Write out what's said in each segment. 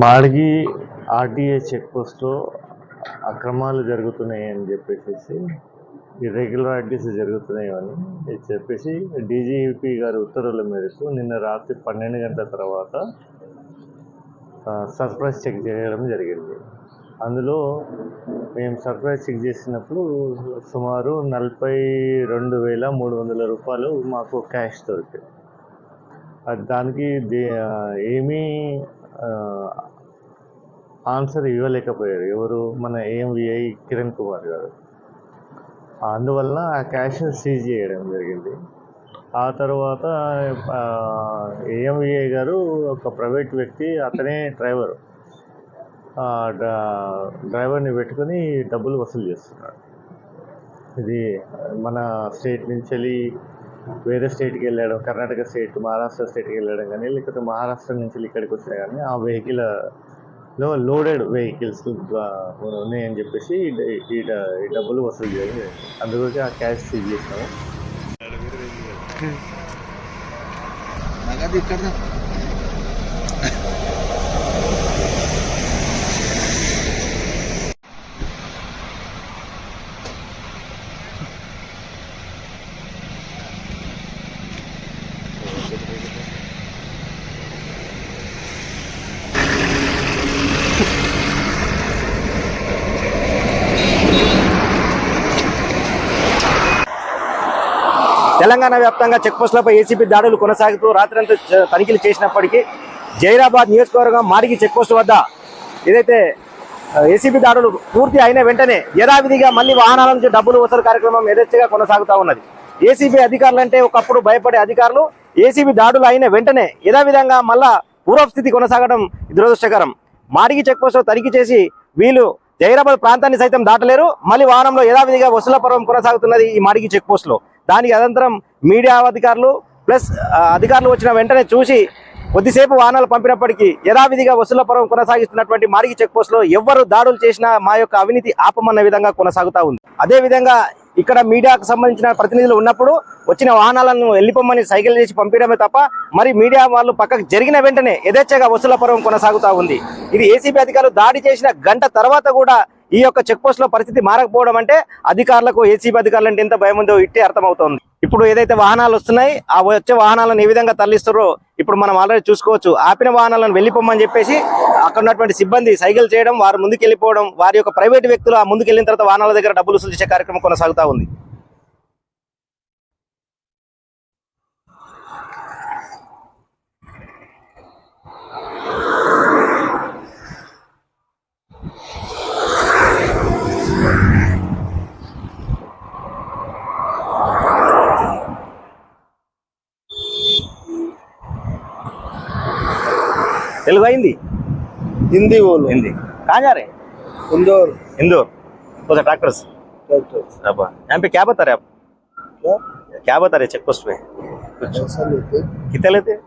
మాడిగి RTA check పోస్ట్లో అక్రమాలు జరుగుతున్నాయి అని చెప్పేసి ఇర్రెగ్యులారిటీస్ జరుగుతున్నాయి అని చెప్పేసి డీజీపీ గారి ఉత్తర్వుల మేరకు నిన్న రాత్రి పన్నెండు గంటల తర్వాత సర్ప్రైజ్ చెక్ చేయడం జరిగింది. అందులో మేము సర్ప్రైజ్ చెక్ చేసినప్పుడు సుమారు నలభై రెండు వేల మూడు వందల రూపాయలు మాకు క్యాష్ దొరికింది అది దానికి దే ఏమీ ఆన్సర్ ఇవ్వలేకపోయారు. ఎవరు? మన ఏఎంవిఐ కిరణ్ కుమార్ గారు. అందువలన ఆ క్యాష్ సీజ్ చేయడం జరిగింది. ఆ తర్వాత ఏఎంవిఐ గారు ఒక ప్రైవేట్ వ్యక్తి అతనే డ్రైవర్ డ్రైవర్ని పెట్టుకొని డబ్బులు వసూలు చేస్తున్నాడు ఇది మన స్టేట్ నుంచి వెళ్ళి వేరే స్టేట్కి వెళ్ళడం కర్ణాటక స్టేట్ మహారాష్ట్ర స్టేట్కి వెళ్ళడం కానీ లేకపోతే మహారాష్ట్ర నుంచి ఇక్కడికి వచ్చినా కానీ ఆ వెహికల్లో లోడెడ్ వెహికల్స్ ఉన్నాయని చెప్పేసి ఈ ఈ డబ్బులు వసూలు చేయాలి అందుకోసం ఆ క్యాష్ సీజ్ చేసినాము. తెలంగాణ వ్యాప్తంగా చెక్ పోస్టులపై ఏసీబీ దాడులు కొనసాగుతూ రాత్రంతా తనిఖీలు చేసినప్పటికీ జైరాబాద్ నియోజకవర్గం మాడిగి చెక్పోస్ట్ వద్ద ఏదైతే ఏసీబీ దాడులు పూర్తి అయిన వెంటనే యథావిధిగా మళ్ళీ వాహనాల నుంచి డబ్బులు వసూలు కార్యక్రమం యథేచ్ఛగా కొనసాగుతూ ఉన్నది. ఏసీబీ అధికారులు అంటే ఒకప్పుడు భయపడే అధికారులు ఏసీబీ దాడులు అయిన వెంటనే యథావిధంగా మళ్ళా పూర్వస్థితి కొనసాగడం దురదృష్టకరం. మాడిగి చెక్పోస్ట్లో తనిఖీ చేసి వీళ్ళు జైరాబాద్ ప్రాంతాన్ని సైతం దాటలేరు. మళ్ళీ వాహనంలో యథావిధిగా వసూల పర్వం కొనసాగుతున్నది ఈ మాడిగి చెక్పోస్ట్లో. దానికి అనంతరం మీడియా అధికారులు ప్లస్ అధికారులు వచ్చిన వెంటనే చూసి కొద్దిసేపు వాహనాలు పంపినప్పటికీ యథావిధిగా వసూల పర్వం కొనసాగిస్తున్నటువంటి మార్గి చెక్ పోస్ట్ ఎవ్వరు దాడులు చేసినా మా యొక్క అవినీతి ఆపమన్న విధంగా కొనసాగుతా ఉంది. అదే విధంగా ఇక్కడ మీడియాకు సంబంధించిన ప్రతినిధులు ఉన్నప్పుడు వచ్చిన వాహనాలను వెళ్ళిపోమని సైకిల్ చేసి పంపించడమే తప్ప మరి మీడియా వాళ్ళు పక్కకు జరిగిన వెంటనే యథేచ్ఛగా వసూల పర్వం కొనసాగుతా ఉంది. ఇది ఏసీబీ అధికారులు దాడి చేసిన గంట తర్వాత కూడా ఈ యొక్క చెక్ పోస్ట్లో పరిస్థితి మారకపోవడం అంటే అధికారులకు ఏసీబీ అధికారులు అంటే ఎంత భయం ఉందో ఇట్టే అర్థమవుతోంది. ఇప్పుడు ఏదైతే వాహనాలు వస్తున్నాయి ఆ వచ్చే వాహనాలను ఏ విధంగా తరలిస్తారో ఇప్పుడు మనం ఆల్రెడీ చూసుకోవచ్చు. ఆపిన వాహనాలను వెళ్ళిపోమని చెప్పేసి అక్కడ ఉన్నటువంటి సిబ్బంది సైకిల్ చేయడం వారు ముందుకు వెళ్ళిపోవడం వారి యొక్క ప్రైవేట్ వ్యక్తులు ఆ ముందుకు వెళ్ళిన తర్వాత వాహనాల దగ్గర డబ్బులు వసూలు చేసే కార్యక్రమం కొనసాగుతా ఉంది. తెలుగు అయింది हिंदी बोलो हिंदी कहाँ जा रहे हैं इंदौर इंदौर उधर ट्रैक्टर्स डॉक्टर अब यहाँ पे क्या बता रहे आप क्या क्या बता रहे चेक पोस्ट पे ऐसा लेते कितने लेते हैं?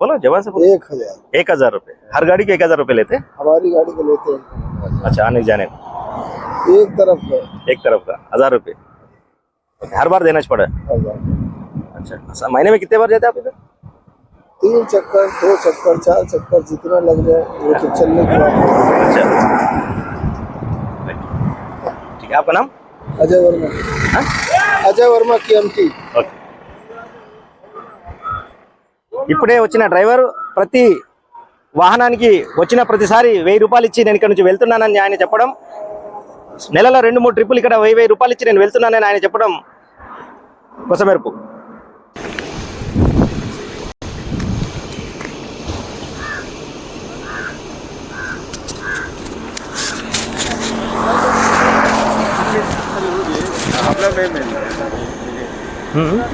बोलो जवान से बोलो एक हजार एक हजार रुपए हर गाड़ी के एक हजार रुपए लेते हैं? हमारी गाड़ी को लेते हैं अच्छा आने जाने का एक तरफ का एक तरफ का हजार रुपए हर बार देना पड़ा हजार अच्छा महीने में कितने बार जाते हैं आप इधर तीन चक्कर दो चक्कर चार चक्कर जितना लग जाए वो तो चलने की बात है अच्छा ठीक है आपका नाम अजय वर्मा हाँ? अजय वर्मा की एमटी ఓకే ఇప్పుడే వచ్చిన డ్రైవర్ ప్రతి వాహనానికి వచ్చిన ప్రతిసారి వెయ్యి రూపాయలు ఇచ్చి నేను ఇక్కడ నుంచి వెళ్తున్నానని ఆయన చెప్పడం నెలలో రెండు మూడు ట్రిప్పులు ఇక్కడ వెయ్యి వెయ్యి రూపాయలు ఇచ్చి నేను వెళ్తున్నానని ఆయన చెప్పడం కొసమెరుపు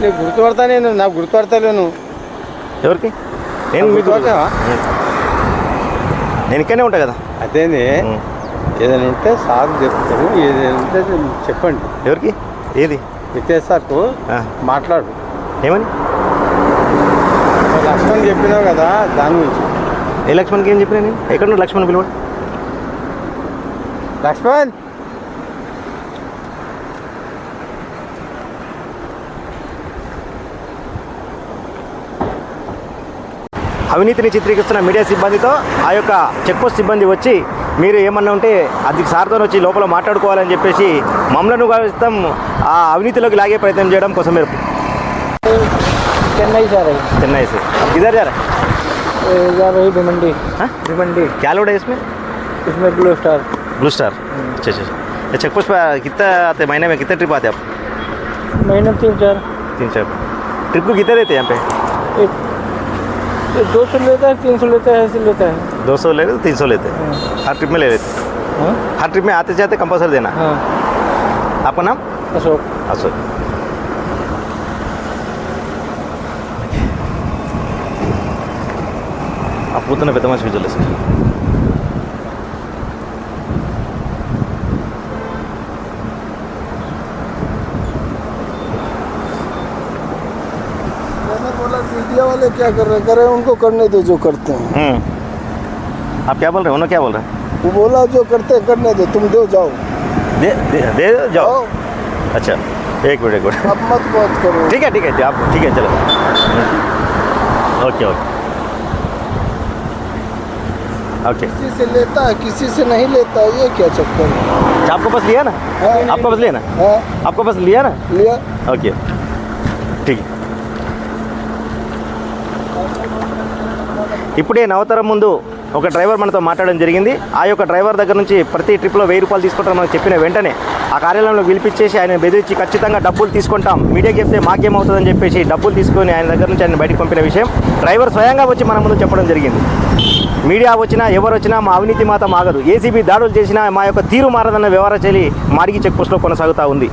నీకు గుర్తుపడతా నేను నాకు గుర్తుపడతలేను. ఎవరికి? నేను మీకు గుర్తుపట్టావా? నేను ఇక్కడనే ఉంటా కదా? అదేనే. ఉం. ఏదైనా ఉంటే సార్ చెప్తాను ఏదైనా ఉంటే చెప్పండి. ఎవరికి? ఏది? నితేష్ సార్కు మాట్లాడు. ఏమని? లక్ష్మణ్ చెప్పినావు కదా దాని గురించి. ఏ లక్ష్మణ్కి ఏం చెప్పినా నేను? ఎక్కడ లక్ష్మణ్ పిలవండి? లక్ష్మణ్! అవినీతిని చిత్రీకరిస్తున్న మీడియా సిబ్బందితో ఆ యొక్క చెక్ పోస్ట్ సిబ్బంది వచ్చి మీరు ఏమన్నా ఉంటే అది సార్తో వచ్చి లోపల మాట్లాడుకోవాలని చెప్పేసి మమ్మలను కలుస్తాం ఆ అవినీతిలోకి లాగే ప్రయత్నం చేయడం కోసం మీరు चेन्नई जा रही చెన్నై से किधर जा रहा है जा रही भिमंडी है हाँ? भिमंडी क्या लोड है इसमें इसमें ब्लू स्टार ब्लू स्टार अच्छा अच्छा अच्छा चेक पोस्ट पर कितना आते हैं? महीने में कितने ट्रिप आते हैं आप महीने तीन चार तीन चार ट्रिप को कितने देते हैं यहाँ पे एक दो सौ लेता है तीन सौ लेता है ऐसे लेता है। दो सौ ले लेते तीन सौ लेते हाँ। हर ट्रिप में ले लेते हाँ? हर ट्रिप में आते जाते कंपलसरी देना। हाँ। आपका नाम? अशोक। अशोक। आप उतना पे तो तमाश भी चले सकते वाले क्या कर रहे करे उनको करने दो जो करते हैं। आप क्या बोल रहे हो? उन्होंने क्या बोल रहे हैं? वो बोला जो करते हैं करने दो। तुम दो जाओ। दे दे, दे जाओ। आओ अच्छा एक मिनट एक मिनट। अब मत बात करो। ठीक है ठीक है आप ठीक है चलो। Okay okay. ओके। किसी से लेता है किसी से नहीं लेता है ये क्या चक्कर है? आपको बस लिया ना? हाँ। आपको बस लिया ना? हाँ। आपको बस लिया ना? लिया। ఓకే ఇప్పుడే నవతరం ముందు ఒక డ్రైవర్ మనతో మాట్లాడడం జరిగింది. ఆ యొక్క డ్రైవర్ దగ్గర నుంచి ప్రతి ట్రిప్లో వెయ్యి రూపాయలు తీసుకుంటాం మనకు చెప్పిన వెంటనే ఆ కార్యాలయంలో పిలిపించేసి ఆయన బెదిరించి ఖచ్చితంగా డబ్బులు తీసుకుంటాం. మీడియాకి చెప్తే మాకేమవుతుందని చెప్పేసి డబ్బులు తీసుకొని ఆయన దగ్గర నుంచి ఆయన బయటకు పంపిన విషయం డ్రైవర్ స్వయంగా వచ్చి మన ముందు చెప్పడం జరిగింది. మీడియా వచ్చినా ఎవరు వచ్చినా మా అవినీతి మాత్రం ఆగదు. ఏసీబీ దాడులు చేసినా మా యొక్క తీరు మారదన్న వ్యవహార శైలి మాడిగి చెక్ పోస్ట్లో కొనసాగుతూ ఉంది.